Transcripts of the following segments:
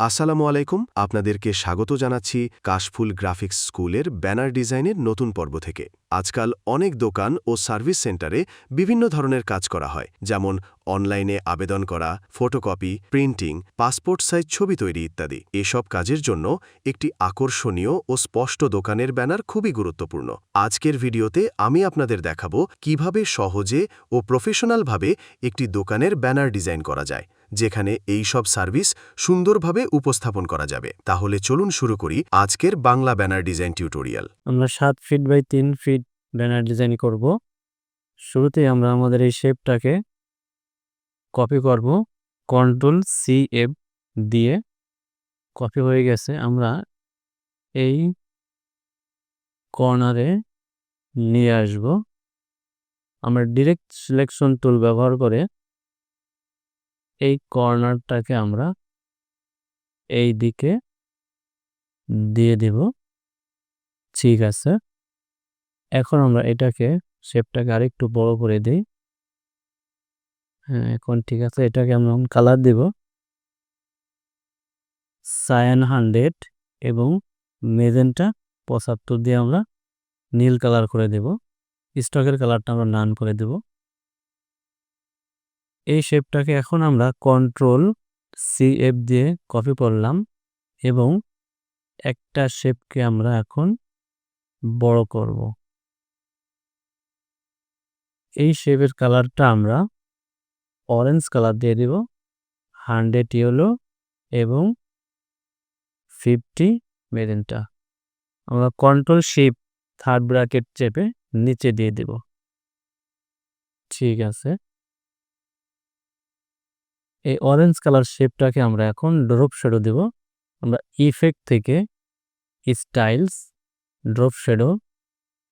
আসসালামু আলাইকুম, আপনাদেরকে স্বাগত জানাচ্ছি কাশফুল গ্রাফিক্স স্কুলের ব্যানার ডিজাইনের নতুন পর্ব থেকে। আজকাল অনেক দোকান ও সার্ভিস সেন্টারে বিভিন্ন ধরনের কাজ করা হয়, যেমন অনলাইনে আবেদন করা, ফটোকপি, প্রিন্টিং, পাসপোর্ট সাইজ ছবি তৈরি ইত্যাদি। এসব কাজের জন্য একটি আকর্ষণীয় ও স্পষ্ট দোকানের ব্যানার খুবই গুরুত্বপূর্ণ। আজকের ভিডিওতে আমি আপনাদের দেখাবো কীভাবে সহজে ও প্রফেশনালভাবে একটি দোকানের ব্যানার ডিজাইন করা যায়। যেখানে এই সব সার্ভিস সুন্দরভাবে উপস্থাপন করা যাবে। তাহলে চলুন শুরু করি আজকের বাংলা ব্যানার ডিজাইন টিউটোরিয়াল। আমরা সাত ফিট বাই তিন ফিট ব্যানার ডিজাইন করব। শুরুতে আমরা আমাদের এই শেপটাকে কপি করব। কন্ট্রোল সি এফ দিয়ে কপি হয়ে গেছে। আমরা এই কর্নারে নিয়ে আসব। আমরা ডিরেক্ট সিলেকশন টুল ব্যবহার করে এই কর্নারটাকে আমরা এই দিকে দিয়ে দিব। ঠিক আছে। এখন আমরা এটাকে শেপটাকে আরেকটু বড় করে দিই। হ্যাঁ এখন ঠিক আছে, এটাকে আমরা কালার দিব। সায়ান হান্ড্রেড এবং মেজেন্টা পঁচাত্তর দিয়ে আমরা নীল কালার করে দেব। স্টকের কালারটা আমরা নান করে দেব। এই শেপটাকে এখন আমরা কন্ট্রোল সি এফ দিয়ে কপি করলাম এবং একটা শেপকে আমরা এখন বড় করব। এই শেপের কালারটা আমরা অরেঞ্জ কালার দিয়ে দিব হান্ড্রেড ইয়েলো এবং ফিফটি মেরিনটা আমরা কন্ট্রোল শেপ থার্ড ব্র্যাকেট চেপে নিচে দিয়ে দেব। ঠিক আছে। এই অরেঞ্জ কালার শেপটাকে আমরা এখন ড্রপ শেডো দেব। আমরা ইফেক্ট থেকে স্টাইলস ড্রপ শেডো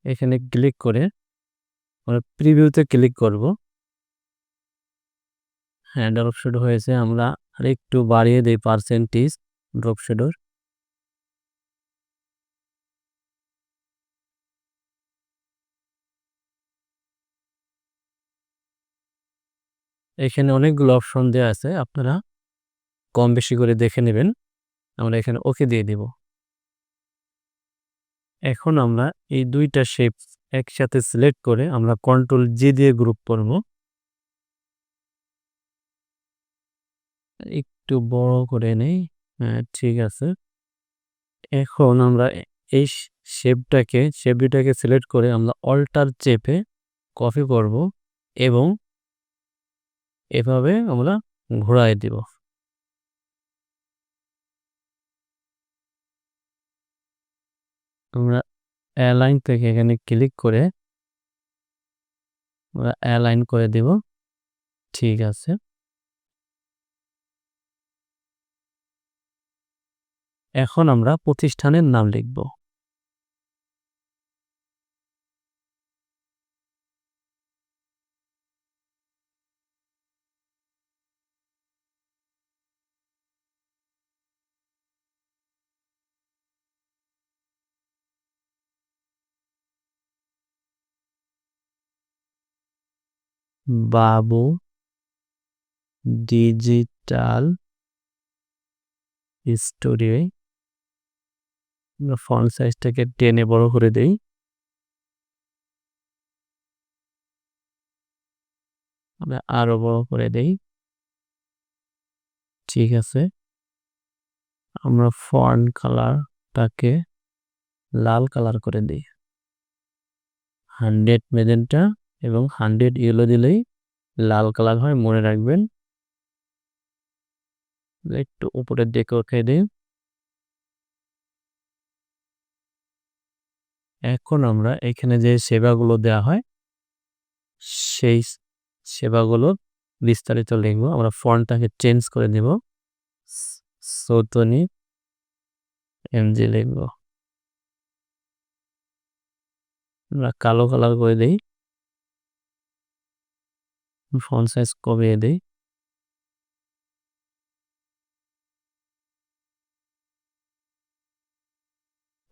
এখানে ক্লিক করে আমরা প্রিভিউতে ক্লিক করব। হ্যাঁ ড্রপ শেডো হয়েছে। আমরা আর একটু বাড়িয়ে দিই পার্সেন্টেজ ড্রপ শেডোর এখানে অনেকগুলো অপশন দেওয়া আছে, আপনারা কম বেশি করে দেখে নেবেন। আমরা এখানে ওকে দিয়ে দিব। এখন আমরা এই দুইটা শেপ একসাথে সিলেক্ট করে আমরা কন্ট্রোল জি দিয়ে গ্রুপ করব। একটু বড় করে নেই হ্যাঁ ঠিক আছে। এখন আমরা এই শেপটাকে শেপ দুটাকে সিলেক্ট করে আমরা অল্টার চেপে কপি করব এবং এভাবে আমরা ঘোরায় দিব। আমরা অ্যালাইন থেকে এখানে ক্লিক করে আমরা অ্যালাইন করে দিব। ঠিক আছে। এখন আমরা প্রতিষ্ঠানের নাম লিখব। বাবু ডিজিটাল স্টুডিও ফন্ট সাইজটাকে টেনে বড় করে দেই। আমরা আরও বড় করে দেই। ঠিক আছে। আমরা ফন্ট কালারটাকে লাল কালার করে দিই। হান্ড্রেড মেজেন্টা এবং হান্ড্রেড ইয়েলো দিলেই লাল কালার হয়, মনে রাখবেন। একটু উপরের দিকে উঠে দিই। এখন আমরা এখানে যে সেবাগুলো দেওয়া হয়, সেই সেবাগুলো বিস্তারিত লিখব। আমরা ফন্টটাকে চেঞ্জ করে দেব। সৌতনি এমজি লিখব। আমরা কালো কালার করে দিই। ফন্ট সাইজ কমিয়ে দিই।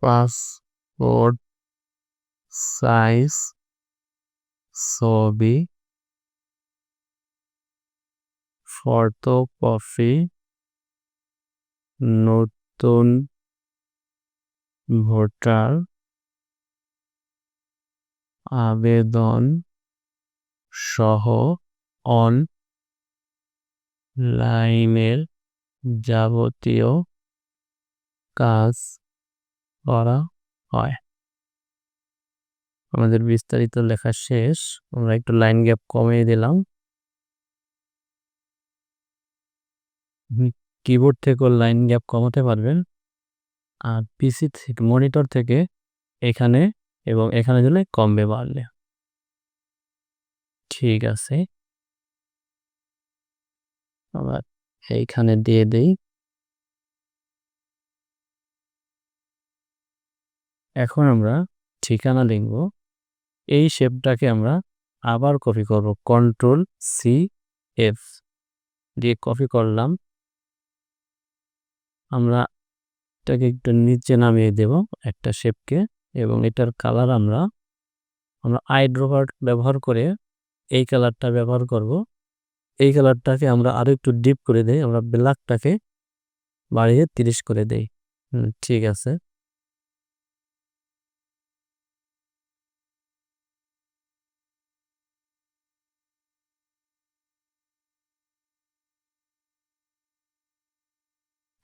পাসপোর্ট সাইজ ছবি ফটোকপি নতুন ভোটার আবেদন সহ অন লাইনের যাবতীয় কাজ করা হয়। আমাদের বিস্তারিত লেখা শেষ। আমরা একটু লাইন গ্যাপ কমিয়ে দিলাম। কিবোর্ড থেকেও লাইন গ্যাপ কমাতে পারবেন। আর পিসি থেকে মনিটর থেকে এখানে এবং এখানে দিলে কমবে বাড়লে। ঠিক আছে। আবার এইখানে দিয়ে দেই। এখন আমরা ঠিকানা লিখব। এই শেপটাকে আমরা আবার কপি করব। কন্ট্রোল সি এফ দিয়ে কপি করলাম। আমরা এটাকে একটু নিচে নামিয়ে দেব একটা শেপকে এবং এটার কালার আমরা আমরা আই ড্রপার ব্যবহার করে এই কালারটা ব্যবহার করব। এই কালারটাকে আমরা আরও একটু ডিপ করে দেই, আমরা ব্ল্যাকটাকে বাড়িয়ে তিরিশ করে দেই। ঠিক আছে।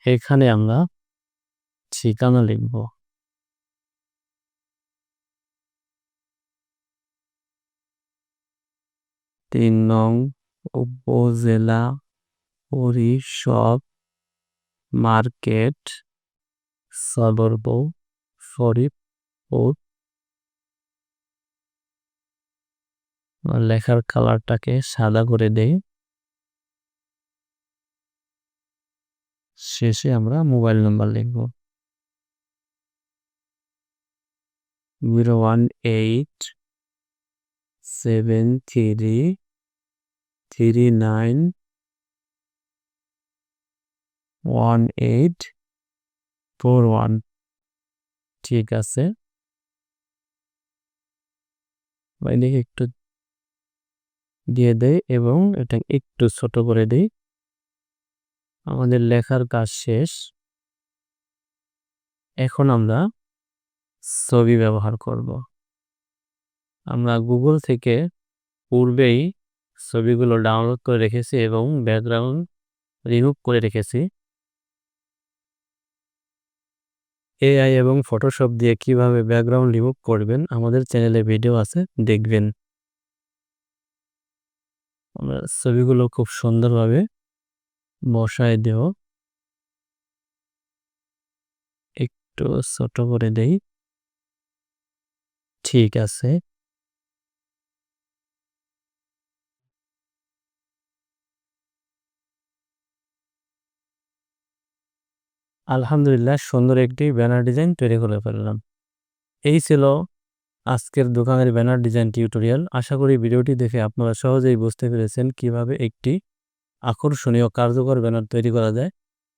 এখানে আমরা ঠিকানা লিখব। তিন নং উপজেলা পরিষদ মার্কেট সদরবৌ শরীফপুর লেখার কালারটাকে সাদা করে দেই। শেষে আমরা মোবাইল নাম্বার লিখব। Zero one eight seven three three nine one eight four one ঠিক আছে। এদিকে একটু দিয়ে দেই এবং এটা একটু ছোট করে দেই। আমাদের লেখার কাজ শেষ। এখন আমরা ছবি ব্যবহার করব। আমরা গুগল থেকে পূর্বেই ছবিগুলো ডাউনলোড করে রেখেছি এবং ব্যাকগ্রাউন্ড রিমুভ করে রেখেছি। এআই এবং ফটোশপ দিয়ে কীভাবে ব্যাকগ্রাউন্ড রিমুভ করবেন আমাদের চ্যানেলে ভিডিও আছে, দেখবেন। আমরা ছবিগুলো খুব সুন্দরভাবে বসায় দেব। একটু ছোট করে দেই। ঠিক আছে। আলহামদুলিল্লাহ, সুন্দর একটি ব্যানার ডিজাইন তৈরি করে ফেললাম। এই ছিল আজকের দোকানের ব্যানার ডিজাইন টিউটোরিয়াল। আশা করি ভিডিওটি দেখে আপনারা সহজেই বুঝতে পেরেছেন কীভাবে একটি আকর্ষণীয় কার্যকর ব্যানার তৈরি করা যায়।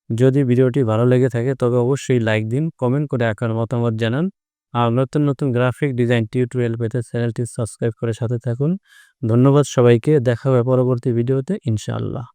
যদি ভিডিওটি ভালো লেগে থাকে, তবে অবশ্যই লাইক দিন, কমেন্ট করে আপনার মতামত জানান। আর নতুন নতুন গ্রাফিক ডিজাইন টিউটোরিয়াল পেতে চ্যানেলটি সাবস্ক্রাইব করে সাথে থাকুন। ধন্যবাদ সবাইকে, দেখা হবে পরবর্তী ভিডিওতে, ইনশাআল্লাহ।